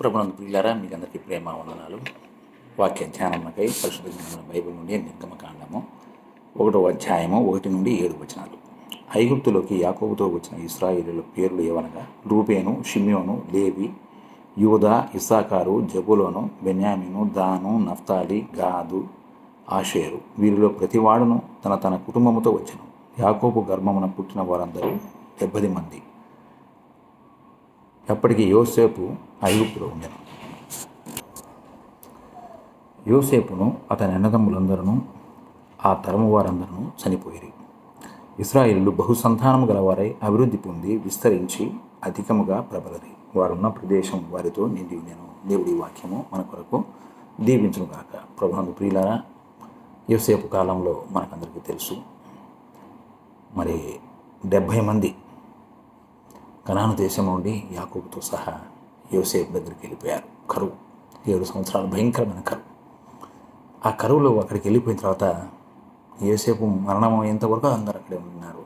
ప్రభునందు ప్రియులారా మీకు అందరికీ ప్రేమ వందనాలు. వాక్య ధ్యానమ్మకై పరిశుద్ధ జ్ఞానమైన బైబిల్ నుండి నిర్గమకాండము ఒకటో అధ్యాయము ఒకటి నుండి ఏడు వచనాలు. ఐగుప్తులోకి యాకోబుతో వచ్చిన ఇస్రాయిలీల పేర్లు ఏవనగా రూపేను షిమ్యోను లేవి యూదా ఇస్సాకారు జబులోను బెన్యామిను దాను నఫ్తాలి గాదు ఆషేరు. వీరిలో ప్రతివాడును తన తన కుటుంబముతో వచ్చను. యాకోబు గర్భమున పుట్టిన వారందరూ డెబ్బది మంది. ఎప్పటికీ యోసేపు ఐగుప్తులో ఉండేది యోసేపును అతని అన్నదమ్ములందరూ ఆ తరము వారందరూ చనిపోయారు. ఇస్రాయిలు బహుసంతానము గలవారై అభివృద్ధి పొంది విస్తరించి అధికముగా ప్రబలరి. వారున్న ప్రదేశం వారితో నిండి నేను దేవుడి వాక్యము మన కొరకు దీవించునుగాక ప్రభునందు ప్రియులారా యోసేపు కాలంలో మనకందరికీ తెలుసు మరి డెబ్భై మంది కనాను దేశం నుండి యాకూబ్తో సహా యోసేపు దగ్గరికి వెళ్ళిపోయారు. కరువు. ఏడు సంవత్సరాలు భయంకరమైన కరువు. ఆ కరువులో అక్కడికి వెళ్ళిపోయిన తర్వాత యోసేపు మరణం అయ్యేంతవరకు అందరు అందరూ అక్కడే ఉన్నారు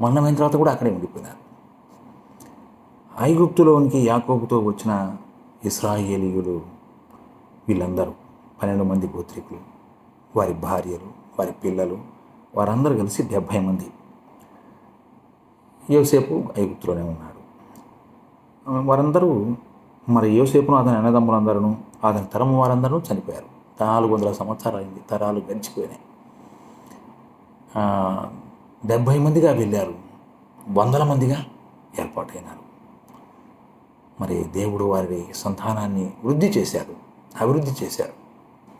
మరణం అయిన తర్వాత కూడా అక్కడే ఉండిపోయినారు. ఐగుప్తులోనికి యాకోబుతో వచ్చిన ఇస్రాయేలీయులు వీళ్ళందరూ పన్నెండు మంది గోత్రికులు వారి భార్యలు వారి పిల్లలు వారందరూ కలిసి డెబ్భై మంది యోసేపు ఐగుప్తులోనే ఉన్నాడు. వారందరూ మరి యోసేపును అతని అన్నదమ్ములందరూ అతని తరం వారందరూ చనిపోయారు. నాలుగు వందల సంవత్సరాలు అయింది తరాలు గడిచిపోయినాయి. డెబ్భై మందిగా వెళ్ళారు. వందల మందిగా ఏర్పాటైనారు. మరి దేవుడు వారి సంతానాన్ని వృద్ధి చేశాడు అభివృద్ధి చేశాడు.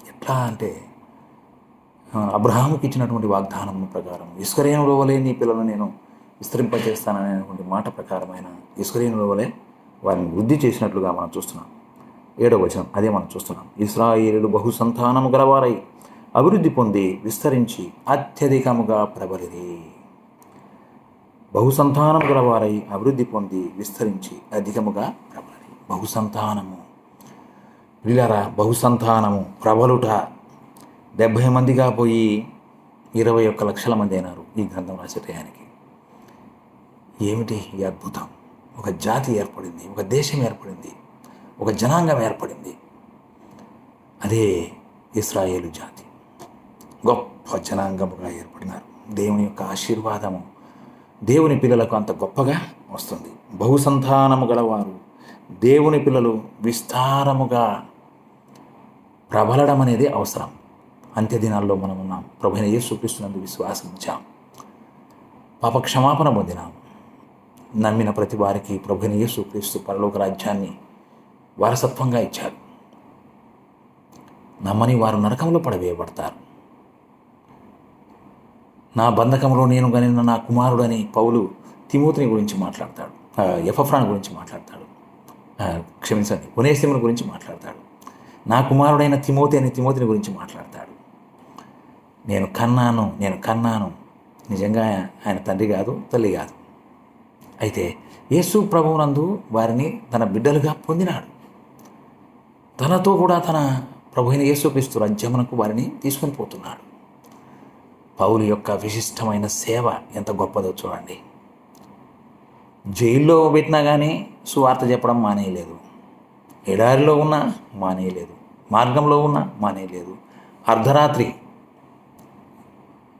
ఎట్లా అంటే అబ్రహాముకి ఇచ్చినటువంటి వాగ్దానం ప్రకారం ఇస్కరేణుల వలె నీ పిల్లలు నేను విస్తరింపజేస్తాననేటువంటి మాట ప్రకారమైన ఇస్కరేణుల వలె వారిని వృద్ధి చేసినట్లుగా మనం చూస్తున్నాం. ఏడవ వచనం అదే మనం చూస్తున్నాం. ఇస్రాయిలు బహుసంతానము గలవారై అభివృద్ధి పొంది విస్తరించి అత్యధికముగా ప్రబలిది బహుసంతానం గలవారై అభివృద్ధి పొంది విస్తరించి అధికముగా ప్రబలిది బహుసంతానము. పిల్లరా బహుసంతానము ప్రబలుట డెబ్భై మందిగా పోయి ఇరవై ఒక్క లక్షల మంది అయినారు ఈ గ్రంథం రాసే టయానికి ఏమిటి ఈ అద్భుతం? ఒక జాతి ఏర్పడింది ఒక దేశం ఏర్పడింది ఒక జనాంగం ఏర్పడింది. అదే ఇస్రాయేలు జాతి. గొప్ప జనాంగముగా ఏర్పడినారు. దేవుని యొక్క ఆశీర్వాదము దేవుని పిల్లలకు అంత గొప్పగా వస్తుంది. బహుసంతానము గలవారు దేవుని పిల్లలు విస్తారముగా ప్రబలడం అనేది అవసరం. అంత్య దినాల్లో మనం ఉన్నాం ప్రభుని ఏ చూపిస్తున్నందుకు విశ్వాసించాం. పాప క్షమాపణ పొందినాం. నమ్మిన ప్రతి వారికి ప్రభుని యేసుక్రీస్తు పరలోక రాజ్యాన్ని వారసత్వంగా ఇచ్చాడు నమ్మని వారు నరకంలో పడవేయబడతారు. నా బంధకంలో నేను కనిన నా కుమారుడని పౌలు తిమోతిని గురించి మాట్లాడతాడు. ఎఫఫ్రాన్ గురించి మాట్లాడతాడు. క్షమించండి ఉనేసిముని గురించి మాట్లాడతాడు. నా కుమారుడైన తిమోతి అని తిమోతిని గురించి మాట్లాడతాడు. నేను కన్నాను నేను కన్నాను. నిజంగా ఆయన తండ్రి కాదు తల్లి కాదు. అయితే యేసు ప్రభువునందు వారిని తన బిడ్డలుగా పొందినాడు. తనతో కూడా తన ప్రభు అయిన యేసుక్రీస్తు రాజ్యమునకు వారిని తీసుకొని పోతున్నాడు. పౌలు యొక్క విశిష్టమైన సేవ ఎంత గొప్పదో చూడండి. జైల్లో పెట్టినా కానీ సువార్త చెప్పడం మానేయలేదు. ఎడారిలో ఉన్నా మానేయలేదు. మార్గంలో ఉన్నా మానేయలేదు. అర్ధరాత్రి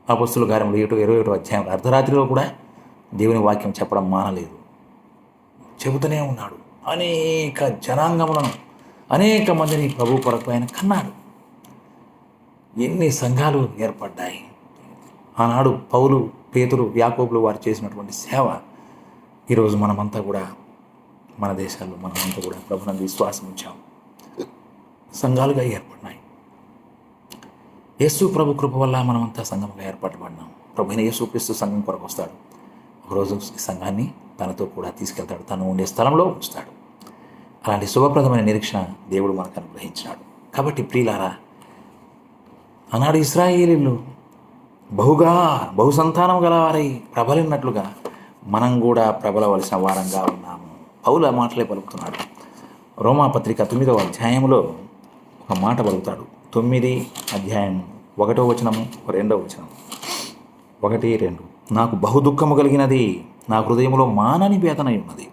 అపస్తుల కార్యములు ఏటో ఇరవై ఏటో అధ్యాయం అర్ధరాత్రిలో కూడా దేవుని వాక్యం చెప్పడం మానలేదు. చెబుతూనే ఉన్నాడు. అనేక జనాంగములను అనేక మందిని ప్రభు కొరకు ఆయన కన్నాడు. ఎన్ని సంఘాలు ఏర్పడ్డాయి. ఆనాడు పౌలు పేతులు వ్యాకోపులు వారు చేసినటువంటి సేవ ఈరోజు మనమంతా కూడా మన దేశాల్లో మనమంతా కూడా ప్రభుత్వం విశ్వాసం ఉంచాం. సంఘాలుగా ఏర్పడినాయి. యేసు ప్రభు కృప వల్ల మనమంతా సంఘంగా ఏర్పడబడినాం. ప్రభుని యేసు క్రీస్తు సంఘం కొరకు వస్తాడు. రోజు సంఘాన్ని తనతో కూడా తీసుకెళ్తాడు. తను ఉండే స్థలంలో ఉంచుతాడు. అలాంటి శుభప్రదమైన నిరీక్షణ దేవుడు మనకు అనుగ్రహించినాడు. కాబట్టి ప్రియులారా ఆనాడు ఇస్రాయేలీలు బహుగా బహుసంతానం గలవారై ప్రబలినట్లుగా మనం కూడా ప్రబలవలసిన వారంగా ఉన్నాము. పౌల మాటలే పలుకుతున్నాడు. రోమాపత్రిక తొమ్మిదవ అధ్యాయంలో ఒక మాట పలుకుతాడు. తొమ్మిది అధ్యాయం ఒకటో వచనము రెండవ వచనం ఒకటి రెండు. నాకు బహు దుఃఖము కలిగినది నా హృదయంలో మానని వేదన ఉన్నది.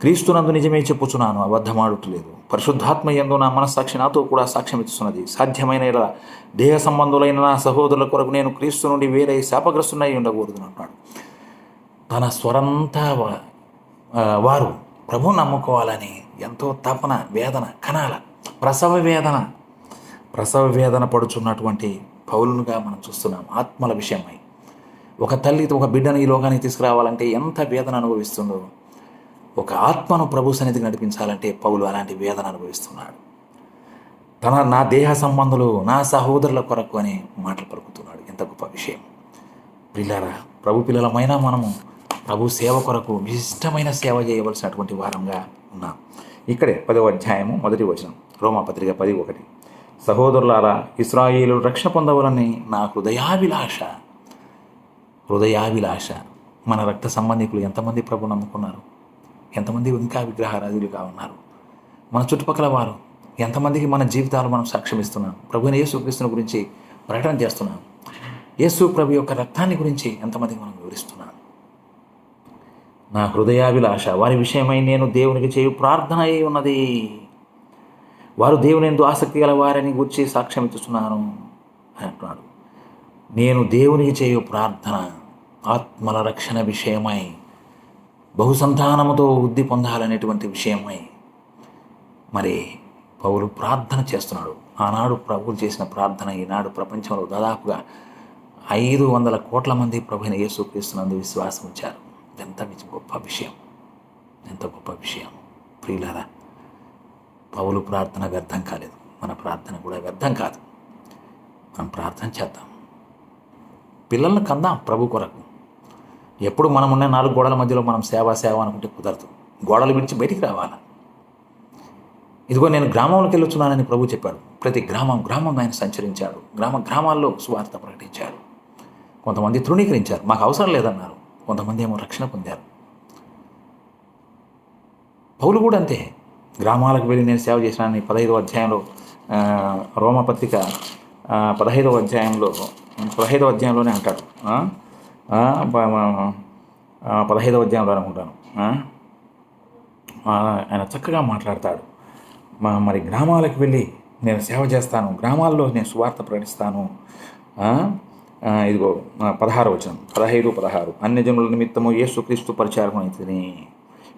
క్రీస్తునందు నిజమే చెప్పుచున్నాను అబద్ధమాడుటలేదు. పరిశుద్ధాత్మ యందు నా మనస్సాక్షి నాతో కూడా సాక్ష్యం ఇస్తున్నది సాధ్యమైన ఇలా దేహ సంబంధులైన నా సహోదరుల కొరకు నేను క్రీస్తు నుండి వేరే శాపగ్రస్తున్నై ఉండకూడదు అంటున్నాడు. తన స్వరంతా వారు ప్రభు నమ్ముకోవాలని ఎంతో తపన వేదన కణాల ప్రసవ వేదన ప్రసవ వేదన పడుచున్నటువంటి పౌలునుగా మనం చూస్తున్నాం ఆత్మల విషయమై. ఒక తల్లి ఒక బిడ్డను ఈ లోకానికి తీసుకురావాలంటే ఎంత వేదన అనుభవిస్తుందో ఒక ఆత్మను ప్రభు సన్నిధికి నడిపించాలంటే పౌలు అలాంటి వేదన అనుభవిస్తున్నాడు. తన నా దేహ సంబంధులు నా సహోదరుల కొరకు అని మాటలు పలుకుతున్నాడు. ఎంత గొప్ప విషయం. పిల్లరా ప్రభు పిల్లలమైన మనము ప్రభు సేవ కొరకు విశిష్టమైన సేవ చేయవలసినటువంటి వారంగా ఉన్నాం. ఇక్కడే పదవ అధ్యాయము మొదటి వచనం రోమాపత్రిక పది ఒకటి. సహోదరులారా ఇస్రాయిలు రక్షణ పొందవలని నా హృదయాభిలాష హృదయాభిలాష. మన రక్త సంబంధికులు ఎంతమంది ప్రభు నమ్ముకున్నారు? ఎంతమంది ఇంకా విగ్రహారాధులుగా ఉన్నారు? మన చుట్టుపక్కల వారు ఎంతమందికి మన జీవితాలు మనం సాక్ష్యం ఇస్తున్నాం ప్రభుని యేసుక్రీస్తుని గురించి ప్రకటన చేస్తున్నాం. యేసు ప్రభు యొక్క రక్తాన్ని గురించి ఎంతమందికి మనం వివరిస్తున్నాం? నా హృదయాభిలాష వారి విషయమై నేను దేవునికి చేయు ప్రార్థన అయి ఉన్నది? వారు దేవుని ఎందు ఆసక్తి గల వారిని గురించి సాక్ష్యం ఇస్తున్నాను అని అంటున్నాడు. నేను దేవునికి చేయు ప్రార్థన ఆత్మల రక్షణ విషయమై బహుసంతానముతో వృద్ధి పొందాలనేటువంటి విషయమై. మరి పౌలు ప్రార్థన చేస్తున్నాడు. ఆనాడు ప్రభువు చేసిన ప్రార్థన ఈనాడు ప్రపంచంలో దాదాపుగా ఐదు వందల కోట్ల మంది ప్రభుని యేసుక్రీస్తునందు విశ్వాసం ఉంచారు. ఎంత గొప్ప విషయం. ఎంత గొప్ప విషయం. ప్రియులారా పౌలు ప్రార్థన వ్యర్థం కాలేదు. మన ప్రార్థన కూడా వ్యర్థం కాదు. మనం ప్రార్థన చేద్దాం. పిల్లల్ని కందాం ప్రభు కొరకు. ఎప్పుడు మనం ఉన్న నాలుగు గోడల మధ్యలో మనం సేవ సేవ అనుకుంటే కుదరదు. గోడలు విడిచి బయటికి రావాలి? ఇదిగో నేను గ్రామంలోకి వెళ్ళొచ్చున్నానని ప్రభు చెప్పాడు. ప్రతి గ్రామం గ్రామం ఆయన సంచరించాడు. గ్రామ గ్రామాల్లో సువార్త ప్రకటించాడు. కొంతమంది తృణీకరించారు. మాకు అవసరం లేదన్నారు. కొంతమంది ఏమో రక్షణ పొందారు. పౌలు కూడా అంతే. గ్రామాలకు వెళ్ళి నేను సేవ చేసినానని పదహైదవ అధ్యాయంలో రోమపత్రిక పదహైదవ అధ్యాయంలో పదహైదవ అధ్యాయంలోనే అంటాడు. పదహైదవ అధ్యాయంలో అనుకుంటాను. ఆయన చక్కగా మాట్లాడతాడు. మా మరి గ్రామాలకు వెళ్ళి నేను సేవ చేస్తాను. గ్రామాల్లో నేను సువార్త ప్రకటిస్తాను. ఇదిగో పదహారు వచనం. పదహైదు పదహారు. అన్ని జనుల నిమిత్తము యేసుక్రీస్తు పరిచారకం అయితే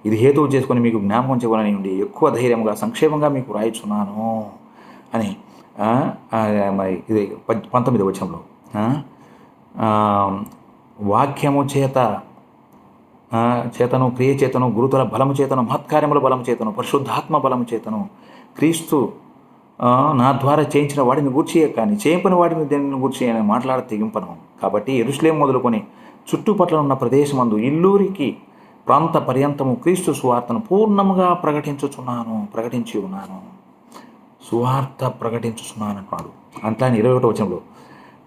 ఇది హేతువు చేసుకొని మీకు జ్ఞాపకం చేయవాలని ఉండి ఎక్కువ ధైర్యంగా సంక్షేమంగా మీకు రాయిచున్నాను. అని. మరి ఇది పంతొమ్మిది వచ్చంలో వాక్యము చేత చేతను క్రియ చేతను గురుతుల బలము చేతను మహత్కార్యముల బలము చేతను పరిశుద్ధాత్మ బలము చేతను క్రీస్తు నా ద్వారా చేయించిన వాడిని గూర్చియే కానీ చేయపని వాడిని దేనిని గూర్చి అని మాట్లాడ తెగింపను. కాబట్టి ఎరుసలేం మొదలుకొని చుట్టుపట్ల ఉన్న ప్రదేశమందు ఇల్లూరికి ప్రాంత పర్యంతము క్రీస్తు సువార్తను పూర్ణముగా ప్రకటించుచున్నాను ప్రకటించి ఉన్నాను. సువార్త ప్రకటించుచున్నాను అంటున్నాడు అంతా ఇరవై ఒకటి వచనంలో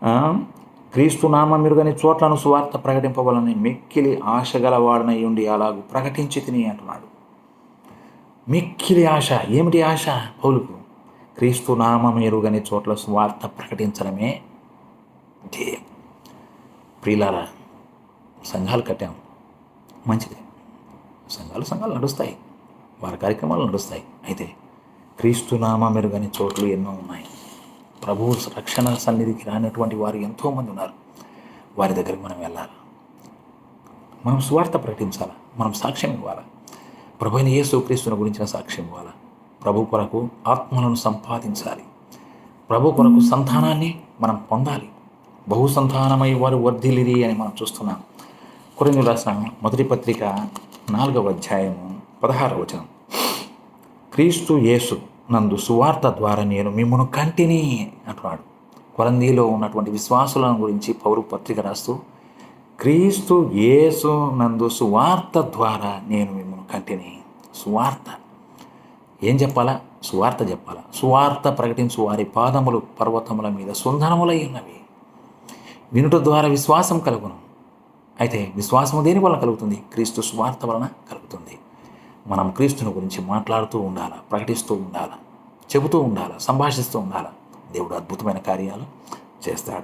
ఆ, క్రీస్తు మెరుగని చోట్లను సువార్త ప్రకటింపవలని మిక్కిలి ఆశ గలవాడనై ఉండి అలాగూ ప్రకటించి తిని అంటున్నాడు. మిక్కిలి ఆశ. ఏమిటి ఆశ? పౌలుకు క్రీస్తు నామం చోట్ల సువార్త ప్రకటించడమే ధ్యేయం. ప్రియులారా సంఘాలు కట్టాం మంచిది. సంఘాలు సంఘాలు నడుస్తాయి. వారి కార్యక్రమాలు నడుస్తాయి. అయితే క్రీస్తు నామం మెరుగని చోట్లు ఎన్నో ఉన్నాయి? ప్రభువు రక్షణ సన్నిధికి రానటువంటి వారు ఎంతోమంది ఉన్నారు. వారి దగ్గరికి మనం వెళ్ళాలి? మనం సువార్త ప్రకటించాలా? మనం సాక్ష్యం ఇవ్వాలా? ప్రభు అయిన యేసు క్రీస్తుని గురించిన సాక్ష్యం ఇవ్వాలా? ప్రభు కొరకు ఆత్మలను సంపాదించాలి. ప్రభు కొరకు సంతానాన్ని మనం పొందాలి. బహు సంతానమై వారు వర్ధిల్లిరి అని మనం చూస్తున్నాం. కొరిందులు రాసిన మొదటి పత్రిక నాలుగవ అధ్యాయము పదహారవ వచనం. క్రీస్తు యేసు నందు సువార్త ద్వారా నేను మిమ్మను కంటిని అంటున్నాడు. కొలందీలో ఉన్నటువంటి విశ్వాసులను గురించి పౌరు పత్రిక రాస్తూ క్రీస్తు యేసు నందు సువార్త ద్వారా నేను మిమ్మల్ని కంటిని. సువార్త. ఏం చెప్పాలా? సువార్త చెప్పాలా? సువార్త ప్రకటించు వారి పాదములు పర్వతముల మీద సుందరములై ఉన్నవి. వినుట ద్వారా విశ్వాసం కలుగును. అయితే విశ్వాసము దేని వలన కలుగుతుంది? క్రీస్తు సువార్త వలన కలుగుతుంది. మనం క్రీస్తుని గురించి మాట్లాడుతూ ఉండాలా ప్రకటిస్తూ ఉండాలా చెబుతూ ఉండాలా సంభాషిస్తూ ఉండాలా? దేవుడు అద్భుతమైన కార్యాలు చేస్తాడు.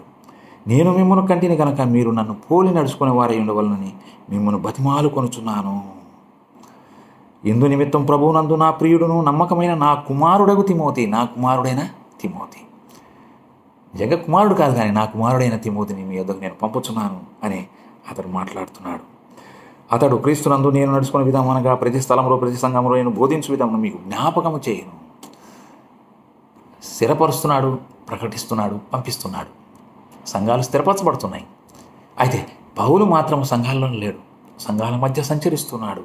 నేను మిమ్మల్ని కంటిని కనుక మీరు నన్ను పోలి నడుచుకునే వారై ఉండవలనని మిమ్మల్ని బతిమాలు కొనుచున్నాను. ఇందు నిమిత్తం ప్రభువునందు నా ప్రియుడును నమ్మకమైన నా కుమారుడగు తిమోతి. నా కుమారుడైన తిమోతి. జగ కుమారుడు కాదు కానీ నా కుమారుడైన తిమోతిని మీ యొద్దకు నేను పంపుచున్నాను అని అతడు మాట్లాడుతున్నాడు. అతడు క్రీస్తునందు నేను నడుచుకున్న విధానం అనగా ప్రతి స్థలంలో ప్రతి సంఘంలో నేను బోధించు విధానం మీకు జ్ఞాపకము చేయను. స్థిరపరుస్తున్నాడు ప్రకటిస్తున్నాడు పంపిస్తున్నాడు. సంఘాలు స్థిరపరచబడుతున్నాయి. అయితే పౌలు మాత్రం సంఘాల్లో లేడు. సంఘాల మధ్య సంచరిస్తున్నాడు.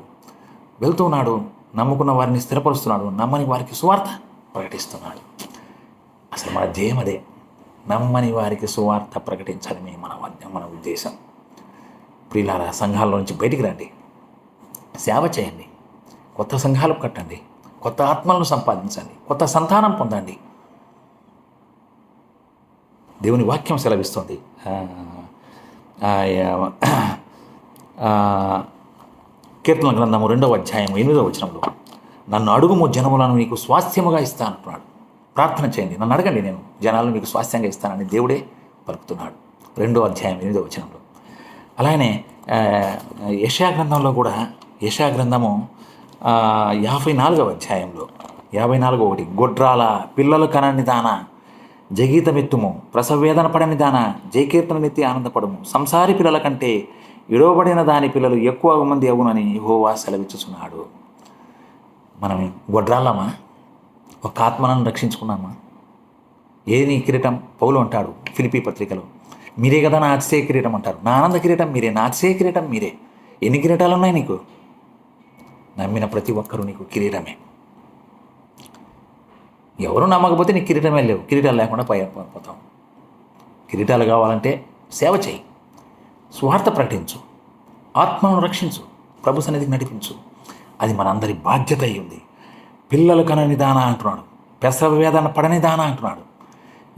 వెళ్తున్నాడు నమ్ముకున్న వారిని స్థిరపరుస్తున్నాడు నమ్మని వారికి సువార్త ప్రకటిస్తున్నాడు. అసలు మన ధ్యేయం అదే నమ్మని వారికి సువార్త ప్రకటించాలని మన మన ఉద్దేశం. ప్రియులారా సంఘాల్లో నుంచి బయటికి రండి. సేవ చేయండి. కొత్త సంఘాలు కట్టండి. కొత్త ఆత్మలను సంపాదించండి. కొత్త సంతానం పొందండి. దేవుని వాక్యం సెలవిస్తుంది. కీర్తన గ్రంథము రెండవ అధ్యాయం ఎనిమిదవ వచనంలో నన్ను అడుగుము జనములను నీకు స్వాస్థ్యముగా ఇస్తానంటున్నాడు ప్రార్థన చేయండి. నన్ను అడగండి నేను జనాలను మీకు స్వాస్థ్యంగా ఇస్తానని దేవుడే పలుకుతున్నాడు. రెండో అధ్యాయం ఎనిమిదవ వచనంలో. అలానే ఆ, గ్రంథంలో కూడా యెషయా గ్రంథము యాభై నాలుగవ అధ్యాయంలో యాభై నాలుగో ఒకటి గొడ్రాల పిల్లలు కనని దాన జగీతమెత్తుము ప్రసవేదన పడని దాన జయకీర్తననెత్తి ఆనందపడము సంసారి పిల్లల కంటే ఇడవబడిన దాని పిల్లలు ఎక్కువ మంది అవునని యెహోవా సెలవిచ్చుచున్నాడు. మనం గొడ్రాలమా ఒక ఆత్మలను రక్షించుకున్నామా? ఏది నీ కిరీటం? పౌలు అంటాడు ఫిలిపి పత్రికలో. మీరే కదా నా అతిశయ కిరీటం అంటారు. నా ఆనంద కిరీటం మీరే నా అతిశయ కిరీటం మీరే. ఎన్ని కిరీటాలు ఉన్నాయి నీకు? నమ్మిన ప్రతి ఒక్కరూ నీకు కిరీటమే. ఎవరు నమ్మకపోతే నీకు కిరీటమే లేవు. కిరీటాలు లేకుండా పై పోతాం కిరీటాలు కావాలంటే సేవ చేయి. స్వార్థ ప్రకటించు. ఆత్మను రక్షించు. ప్రభు సన్నిధికి నడిపించు. అది మనందరి బాధ్యత అయి ఉంది. పిల్లలు కనని దానా అంటున్నాడు. పెసర వేదన పడని దానా అంటున్నాడు.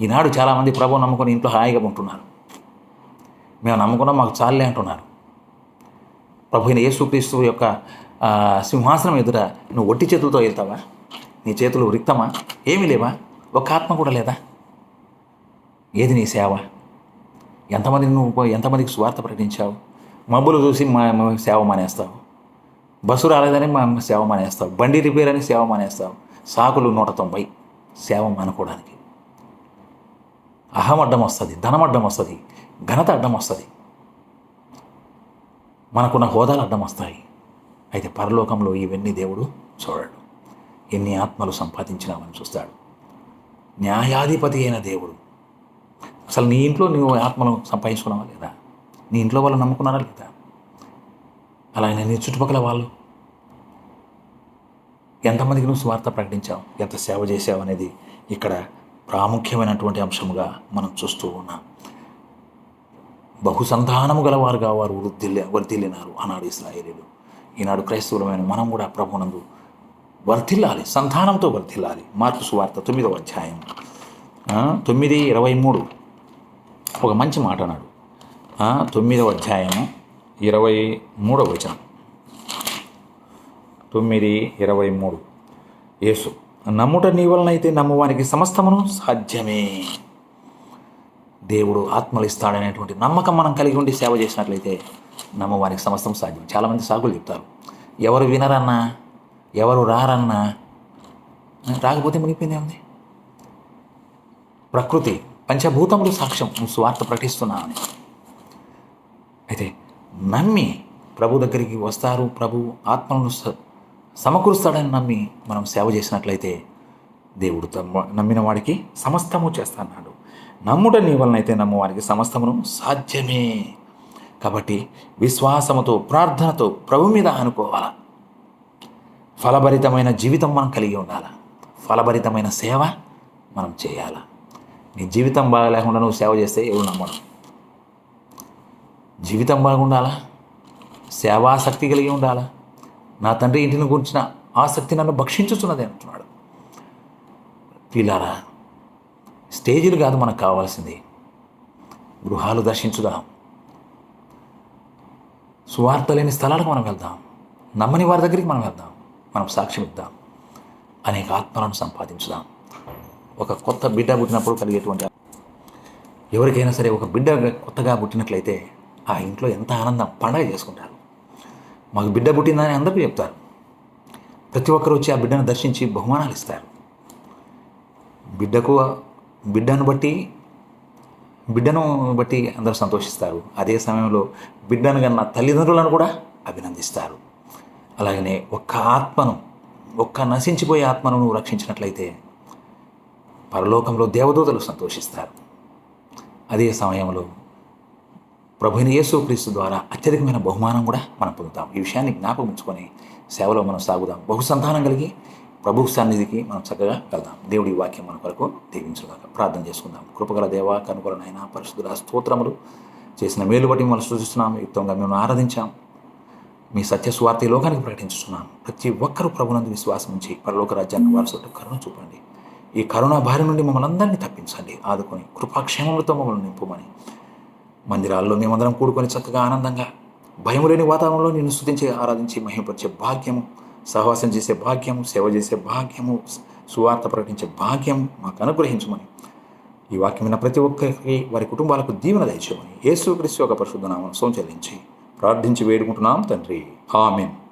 ఈనాడు చాలామంది ప్రభు నమ్ముకొని ఇంట్లో హాయిగా ఉంటున్నారు. మేము నమ్ముకున్నాం మాకు చాలే అంటున్నారు. ప్రభు అయిన యేసుక్రీస్తు యొక్క సింహాసనం ఎదుట నువ్వు ఒట్టి చేతులతో వెళ్తావా? నీ చేతులు రిక్తమా? ఏమీ లేవా? ఒక ఆత్మ కూడా లేదా? ఏది నీ సేవ? ఎంతమంది నువ్వు ఎంతమందికి స్వార్థ ప్రకటించావు? మబ్బులు చూసి మా మా సేవ మానేస్తావు. బస్సు రాలేదని మా సేవ మానేస్తావు. బండి రిపేర్ అని సేవ మానేస్తావు. సాకులు నూట తొంభై. సేవ మానుకోవడానికి. అహం అడ్డం వస్తుంది ధనం అడ్డం వస్తుంది. ఘనత అడ్డం వస్తుంది. మనకున్న హోదాలు అడ్డం వస్తాయి. అయితే పరలోకంలో ఇవన్నీ దేవుడు చూడడు. ఎన్ని ఆత్మలు సంపాదించినామని చూస్తాడు. న్యాయాధిపతి అయిన దేవుడు. అసలు నీ ఇంట్లో నువ్వు ఆత్మను సంపాదించుకున్నావా లేదా? నీ ఇంట్లో వాళ్ళు నమ్ముకున్నారా లేదా? అలాగే నీ చుట్టుపక్కల వాళ్ళు. ఎంతమందికి నువ్వు స్వార్థ ప్రకటించావు? ఎంత సేవ చేసావు అనేది ఇక్కడ ప్రాముఖ్యమైనటువంటి అంశముగా మనం చూస్తూ ఉన్నాం. బహుసంతానము గలవారుగా వారు వృద్ధిల్లి వర్ధిల్లినారు ఆనాడు ఇస్రాయేలీలు. ఈనాడు క్రైస్తవులమైన మనం కూడా ప్రభునందు వర్ధిల్లాలి సంతానంతో వర్ధిల్లాలి. మార్పు సువార్త తొమ్మిదవ అధ్యాయం. తొమ్మిది ఇరవై మూడు. ఒక మంచి మాట అన్నాడు. తొమ్మిదవ అధ్యాయం ఇరవై మూడవ వచనం. తొమ్మిది ఇరవై మూడు. యేసు నమ్ముట నీ వలనైతే నమ్మువానికి సమస్తమును సాధ్యమే. దేవుడు ఆత్మలు ఇస్తాడనేటువంటి నమ్మకం మనం కలిగి ఉండి సేవ చేసినట్లయితే నమ్మవానికి సమస్తం సాధ్యం. చాలామంది సాగులు చెప్తారు. ఎవరు వినరన్నా ఎవరు రారన్నా రాకపోతే మునిగిపోయిందే ఉంది ప్రకృతి పంచభూతములు సాక్ష్యం. స్వార్థ ప్రకటిస్తున్నా అని. అయితే నమ్మి ప్రభు దగ్గరికి వస్తారు. ప్రభు ఆత్మలను సమకూరుస్తాడని నమ్మి మనం సేవ చేసినట్లయితే దేవుడు నమ్మిన వాడికి సమస్తము చేస్తాను నమ్ముట నీ వలనైతే నమ్మవారికి సమస్తమును సాధ్యమే. కాబట్టి విశ్వాసముతో ప్రార్థనతో ప్రభు మీద అనుకోవాలా ఫలభరితమైన జీవితం మనం కలిగి ఉండాలా? ఫలభరితమైన సేవ మనం చేయాలా? నీ జీవితం బాగా లేకుండా నువ్వు సేవ చేస్తే ఎవరు నమ్మడం జీవితం బాగుండాలా? సేవాసక్తి కలిగి ఉండాలా? నా తండ్రి ఇంటిని గురించిన ఆసక్తి నన్ను భక్షించుతున్నది అంటున్నాడు. పిల్లారా స్టేజీలు కాదు మనకు కావాల్సింది. గృహాలు దర్శించుదాం. సువార్త లేని స్థలాలకు మనం వెళ్దాం. నమ్మని వారి దగ్గరికి మనం వెళ్దాం. మనం సాక్ష్యం ఇద్దాం అనేక ఆత్మలను సంపాదించుదాం. ఒక కొత్త బిడ్డ పుట్టినప్పుడు కలిగేటువంటి ఎవరికైనా సరే ఒక బిడ్డ కొత్తగా పుట్టినట్లయితే ఆ ఇంట్లో ఎంత ఆనందం పండగ చేసుకుంటారు. మాకు బిడ్డ పుట్టిందని అందరికీ చెప్తారు. ప్రతి ఒక్కరు వచ్చి ఆ బిడ్డను దర్శించి బహుమానాలు ఇస్తారు. బిడ్డకు బిడ్డను బట్టి బిడ్డను బట్టి అందరూ సంతోషిస్తారు. అదే సమయంలో బిడ్డను కన్నా తల్లిదండ్రులను కూడా అభినందిస్తారు. అలాగనే ఒక్క ఆత్మను ఒక్క నశించిపోయే ఆత్మను నువ్వు రక్షించినట్లయితే పరలోకంలో దేవదూతలు సంతోషిస్తారు. అదే సమయంలో ప్రభుని యేసుక్రీస్తు ద్వారా అత్యధికమైన బహుమానం కూడా మనం పొందుతాం. ఈ విషయాన్ని జ్ఞాపకం ఉంచుకొని సేవలో మనం సాగుదాం. బహు సంతానం కలిగి ప్రభు సన్నిధికి మనం చక్కగా వెళ్దాం. దేవుడి వాక్యం మన కొరకు దీవించుగాక. ప్రార్థన చేసుకుందాం. కృపగల దేవా కనుకొలనైనా పరిశుద్ధుల స్తోత్రములు చేసిన మేలు బట్టి మనం సృష్టిస్తున్నాం యుక్తంగా మేము ఆరాధించాం. మీ సత్య స్వార్థ లోకానికి ప్రకటించుతున్నాం. ప్రతి ఒక్కరూ ప్రభునందు విశ్వాసం ఉంచి పరలోక రాజ్యాన్ని వారసుడు కరుణ చూపండి. ఈ కరోనా బారి నుండి మమ్మల్ని అందరినీ తప్పించండి. ఆదుకొని కృపాక్షేమములతో మమ్మల్ని నింపుమని. మందిరాల్లో మేమందరం కూడుకొని చక్కగా ఆనందంగా భయం లేని వాతావరణంలో నిన్ను స్థుతించి ఆరాధించి మహిమపరిచే భాగ్యము సహవాసం చేసే భాగ్యము సేవ చేసే భాగ్యము సువార్త ప్రకటించే భాగ్యం మాకు అనుగ్రహించమని ఈ వాక్యం విన్న ప్రతి ఒక్కరికి వారి కుటుంబాలకు దీవెన దయచేయమని యేసుక్రీస్తు ఒక పరిశుద్ధ నామం చెల్లించి ప్రార్థించి వేడుకుంటున్నాం తండ్రి. ఆమెన్.